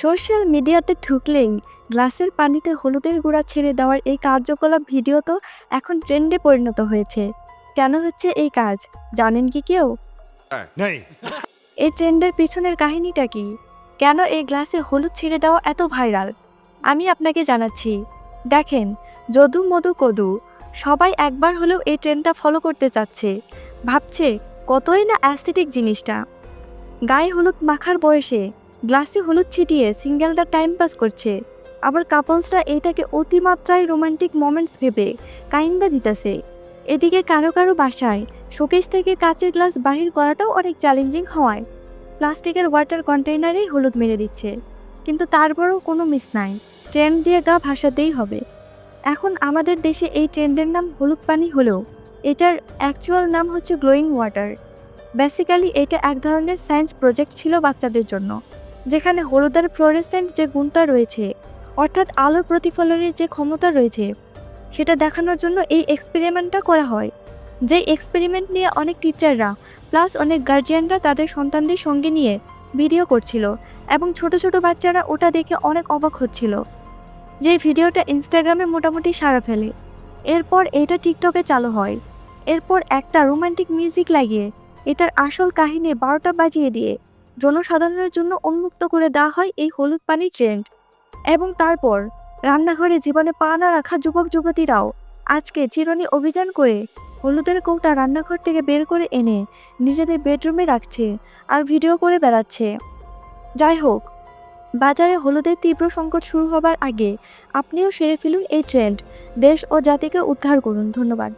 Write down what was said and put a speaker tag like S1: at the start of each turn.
S1: Social মিডিয়াতে ঢুকলেই গ্লাসের পানিতে হলুদের গুঁড়া ছেড়ে দেওয়ার এই কার্যকলাপ ভিডিও তো এখন ট্রেন্ডে পরিণত হয়েছে। কেন হচ্ছে এই কাজ? জানেন কি কেউ? এই ট্রেন্ডের পিছনের কাহিনীটা কি? কেন এই গ্লাসে হলুদ ছেড়ে দেওয়া এত ভাইরাল? আমি আপনাকে জানাচ্ছি দেখেন যদু মধু কদু সবাই একবার হলেও এই ট্রেন্ডটা ফলো করতে চাচ্ছে। ভাবছে কতই না অ্যাস্থেটিক জিনিসটা। গায়ে হলুদ মাখার বয়সে গ্লাসে হলুদ ছিটিয়ে সিঙ্গেলটা টাইম পাস করছে। আবার কাপলসরা এইটাকে অতিমাত্রায় রোমান্টিক মোমেন্টস ভেবে কাইন্দা দিতেছে। এদিকে কারও কারও বাসায় শোকেস থেকে কাচের গ্লাস বাহির করাটাও অনেক চ্যালেঞ্জিং হওয়ায়। প্লাস্টিকের ওয়াটার কন্টেইনারেই হলুদ মেরে দিচ্ছে। কিন্তু তারপরেও কোনো মিস নাই। ট্রেন্ড দিয়ে গা ভাসাতেই হবে। এখন আমাদের দেশে এই ট্রেন্ডের নাম হলুদ পানি হলেও এটার অ্যাকচুয়াল নাম হচ্ছে গ্লোয়িং ওয়াটার বেসিক্যালি এটা এক ধরনের সায়েন্স প্রজেক্ট ছিল বাচ্চাদের জন্য। যেখানে হলুদের ফ্লোরেসেন্ট যে গুণটা রয়েছে, অর্থাৎ আলোর প্রতিফলনের যে ক্ষমতা রয়েছে, সেটা দেখানোর জন্য এই এক্সপেরিমেন্টটা করা হয়। যে এক্সপেরিমেন্ট নিয়ে অনেক টিচাররা প্লাস অনেক গার্জিয়ানরা তাদের সন্তানদের সঙ্গে নিয়ে ভিডিও করছিল এবং ছোট ছোট বাচ্চারা ওটা দেখে অনেক অবাক হচ্ছিল। যে ভিডিওটা ইনস্টাগ্রামে মোটামুটি সারা ফেলে। এরপর এটা টিকটকে চালু হয়। এরপর একটা রোমান্টিক মিউজিক লাগিয়ে এটার আসল কাহিনী বারোটা বাজিয়ে দিয়ে জনসাধারণের জন্য উন্মুক্ত করে দেওয়া হয় এই হলুদ পানির ট্রেন্ড। এবং তারপর রান্নাঘরে জীবনে পা না রাখা যুবক যুবতীরাও আজকে চিরনি অভিযান করে হলুদের কৌটা রান্নাঘর থেকে বের করে এনে নিজেদের বেডরুমে রাখছে আর ভিডিও করে বেড়াচ্ছে। যাই হোক, বাজারে হলুদের তীব্র সংকট শুরু হবার আগে আপনিও সেরে ফেলুন এই ট্রেন্ড। দেশ ও জাতিকে উদ্ধার করুন। ধন্যবাদ।